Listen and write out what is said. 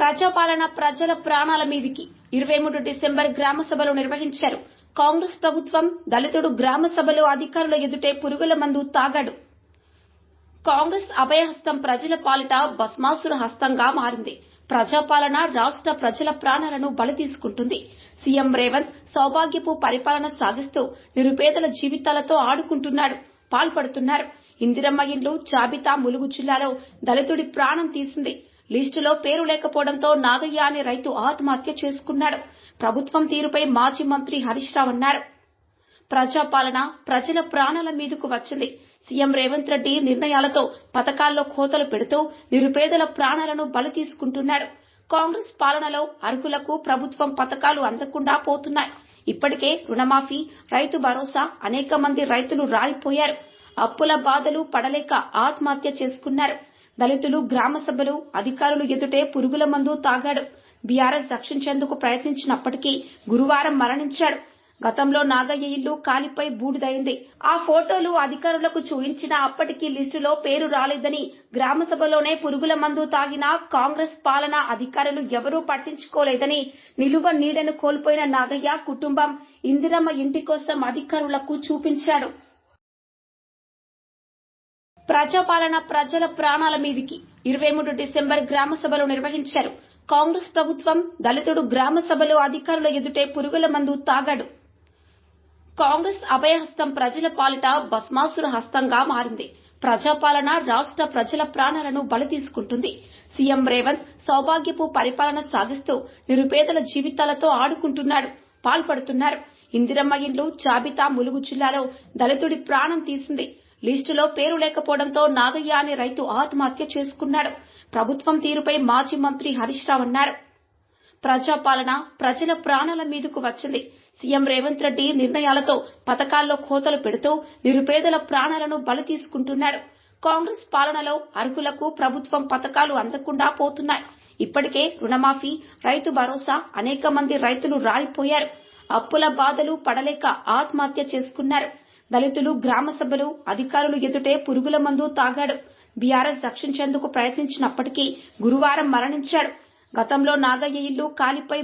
ప్రజాపాలన ప్రజల ప్రాణాల మీదికి ఇరవై మూడు డిసెంబర్ గ్రామ సభలు నిర్వహించారు. కాంగ్రెస్ ప్రభుత్వం దళితుడు గ్రామ సభలో అధికారుల ఎదుటే పురుగుల మందు తాగాడు. కాంగ్రెస్ అభయహస్తం ప్రజల పాలిట భస్మాసుర హస్తంగా మారింది. ప్రజాపాలన రాష్ట్ర ప్రజల ప్రాణాలను బలి తీసుకుంటుంది. సీఎం రేవంత్ సౌభాగ్యపు పరిపాలన సాగిస్తూ నిరుపేదల జీవితాలతో ఆడుకుంటున్నాడు పాల్పడుతున్నారు. ఇందిరమ్మ ఇండ్లు జాబితా ములుగు జిల్లాలో దళితుడి ప్రాణం తీసింది. లిస్టులో పేరు లేకపోవడంతో నాగయ్య అనే రైతు ఆత్మహత్య చేసుకున్నాడు. ప్రభుత్వం తీరుపై మాజీ మంత్రి హరీష్ రావు అన్నారు. ప్రజాపాలన ప్రజల ప్రాణాల మీదకు వచ్చింది. సీఎం రేవంత్ రెడ్డి నిర్ణయాలతో పథకాల్లో కోతలు పెడుతూ నిరుపేదల ప్రాణాలను బలి తీసుకుంటున్నాడు. కాంగ్రెస్ పాలనలో అర్హులకు ప్రభుత్వం పథకాలు అందకుండా పోతున్నాయి. ఇప్పటికే రుణమాఫీ రైతు భరోసా అనేక మంది రైతులు రాలిపోయారు. అప్పుల బాధలు పడలేక ఆత్మహత్య చేసుకున్నారు. దళితులు గ్రామ సభలు అధికారులు ఎదుటే పురుగుల మందు తాగాడు. బీఆర్ఎస్ రక్షించేందుకు ప్రయత్నించినప్పటికీ గురువారం మరణించాడు. గతంలో నాగయ్య ఇల్లు కాలిపై బూడిదైంది. ఆ ఫోటోలు అధికారులకు చూయించిన అప్పటికి లిస్టులో పేరు రాలేదని గ్రామ సభలోనే పురుగుల మందు తాగిన కాంగ్రెస్ పాలన అధికారులు ఎవరూ పట్టించుకోలేదని నిలువ నీడను కోల్పోయిన నాగయ్య కుటుంబం ఇందిరమ్మ ఇంటి కోసం అధికారులకు చూపించాడు. ప్రజాపాలన ప్రజల ప్రాణాల మీదికి ఇరవై మూడు డిసెంబర్ గ్రామ సభలు నిర్వహించారు. కాంగ్రెస్ ప్రభుత్వం దళితుడు గ్రామ సభలో అధికారుల ఎదుటే పురుగుల మందు తాగాడు. కాంగ్రెస్ అభయహస్తం ప్రజల పాలిట భస్మాసుర హస్తంగా మారింది. ప్రజాపాలన రాష్ట్ర ప్రజల ప్రాణాలను బలి తీసుకుంటుంది. సీఎం రేవంత్ సౌభాగ్యపు పరిపాలన సాగిస్తూ నిరుపేదల జీవితాలతో ఆడుకుంటున్నాడు పాల్పడుతున్నారు. ఇందిరమ్మ ఇండ్లు జాబితా ములుగు జిల్లాలో దళితుడి ప్రాణం తీసింది. లిస్టులో పేరు లేకపోవడంతో నాగయ్య అనే రైతు ఆత్మహత్య చేసుకున్నాడు. ప్రభుత్వం తీరుపై మాజీ మంత్రి హరీష్ రావు అన్నారు. ప్రజాపాలన ప్రజల ప్రాణాల మీదకు వచ్చింది. సీఎం రేవంత్ రెడ్డి నిర్ణయాలతో పథకాల్లో కోతలు పెడుతూ నిరుపేదల ప్రాణాలను బలి తీసుకుంటున్నాడు. కాంగ్రెస్ పాలనలో అర్హులకు ప్రభుత్వం పథకాలు అందకుండా పోతున్నాయి. ఇప్పటికే రుణమాఫీ రైతు భరోసా అనేక మంది రైతులు రాలిపోయారు. అప్పుల బాధలు పడలేక ఆత్మహత్య చేసుకున్నారు. దళితులు గ్రామ సభలు అధికారులు ఎదుటే పురుగుల మందు తాగాడు. బీఆర్ఎస్ రక్షించేందుకు ప్రయత్నించినప్పటికీ గురువారం మరణించాడు. గతంలో నాగయ్య ఇల్లు కాలిపై